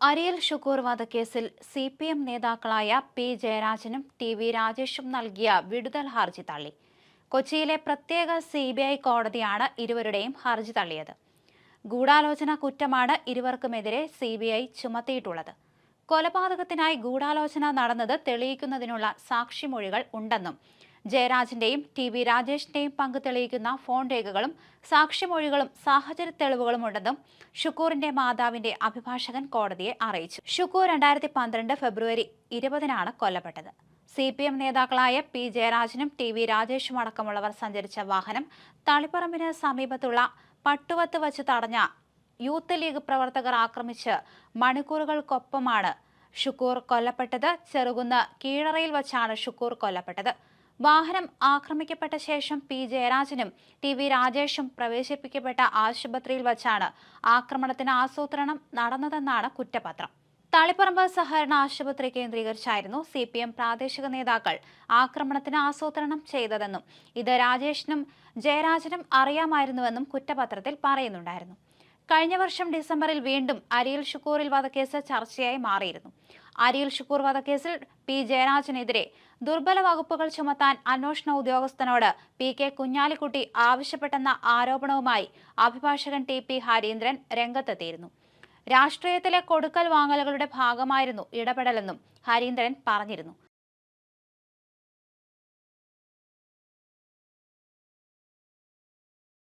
അരിയൽ ഷുക്കൂർ വധക്കേസിൽ C P M നേതാക്കളായ P ജയരാജനും ടി വി രാജേഷും നൽകിയ വിടുതൽ ഹർജി തള്ളി. കൊച്ചിയിലെ പ്രത്യേക സി ബി ഐ കോടതിയാണ് ഇരുവരുടെയും ഹർജി തള്ളിയത്. ഗൂഢാലോചന കുറ്റമാണ് ഇരുവർക്കുമെതിരെ സി ബി ഐ ചുമത്തിയിട്ടുള്ളത്. കൊലപാതകത്തിനായി ഗൂഢാലോചന നടന്നത് തെളിയിക്കുന്നതിനുള്ള സാക്ഷിമൊഴികൾ ഉണ്ടെന്നും ജയരാജിന്റെയും ടി വി രാജേഷിന്റെയും പങ്ക് തെളിയിക്കുന്ന ഫോൺ രേഖകളും സാക്ഷിമൊഴികളും സാഹചര്യ തെളിവുകളും ഉണ്ടെന്നും ഷുക്കൂറിന്റെ മാതാവിന്റെ അഭിഭാഷകൻ കോടതിയെ അറിയിച്ചു. ഷുക്കൂർ രണ്ടായിരത്തി പന്ത്രണ്ട് ഫെബ്രുവരി ഇരുപതിനാണ് കൊല്ലപ്പെട്ടത്. സി പി എം നേതാക്കളായ പി ജയരാജനും ടി വി രാജേഷും അടക്കമുള്ളവർ സഞ്ചരിച്ച വാഹനം തളിപ്പറമ്പിന് സമീപത്തുള്ള പട്ടുവത്ത് വച്ച് തടഞ്ഞ യൂത്ത് ലീഗ് പ്രവർത്തകർ ആക്രമിച്ച് മണിക്കൂറുകൾക്കൊപ്പമാണ് ഷുക്കൂർ കൊല്ലപ്പെട്ടത്. ചെറുകുന്ന് കീഴറയിൽ വച്ചാണ് ഷുക്കൂർ കൊല്ലപ്പെട്ടത്. വാഹനം ആക്രമിക്കപ്പെട്ട ശേഷം പി. ജയരാജനും ടി. വി. രാജേഷും പ്രവേശിപ്പിക്കപ്പെട്ട ആശുപത്രിയിൽ വച്ചാണ് ആക്രമണത്തിന് ആസൂത്രണം നടന്നതെന്നാണ് കുറ്റപത്രം. തളിപ്പറമ്പ് സഹകരണ ആശുപത്രി കേന്ദ്രീകരിച്ചായിരുന്നു സി. പി. എം പ്രാദേശിക നേതാക്കൾ ആക്രമണത്തിന് ആസൂത്രണം ചെയ്തതെന്നും ഇത് രാജേഷിനും ജയരാജനും അറിയാമായിരുന്നുവെന്നും കുറ്റപത്രത്തിൽ പറയുന്നുണ്ടായിരുന്നു. കഴിഞ്ഞ വർഷം ഡിസംബറിൽ വീണ്ടും അരിയൽ ഷുക്കൂറിൽ വധക്കേസ് ചർച്ചയായി മാറിയിരുന്നു. അരിയൽ ഷുക്കൂർ വധക്കേസിൽ പി. ജയരാജനെതിരെ ദുർബല വകുപ്പുകൾ ചുമത്താൻ അന്വേഷണ ഉദ്യോഗസ്ഥനോട് പി. കെ. കുഞ്ഞാലിക്കുട്ടി ആവശ്യപ്പെട്ടെന്ന ആരോപണവുമായി അഭിഭാഷകൻ ടി. പി. ഹരീന്ദ്രൻ രംഗത്തെത്തിയിരുന്നു. രാഷ്ട്രീയത്തിലെ കൊടുക്കൽ വാങ്ങലുകളുടെ ഭാഗമായിരുന്നു ഇടപെടലെന്നും ഹരീന്ദ്രൻ പറഞ്ഞിരുന്നു.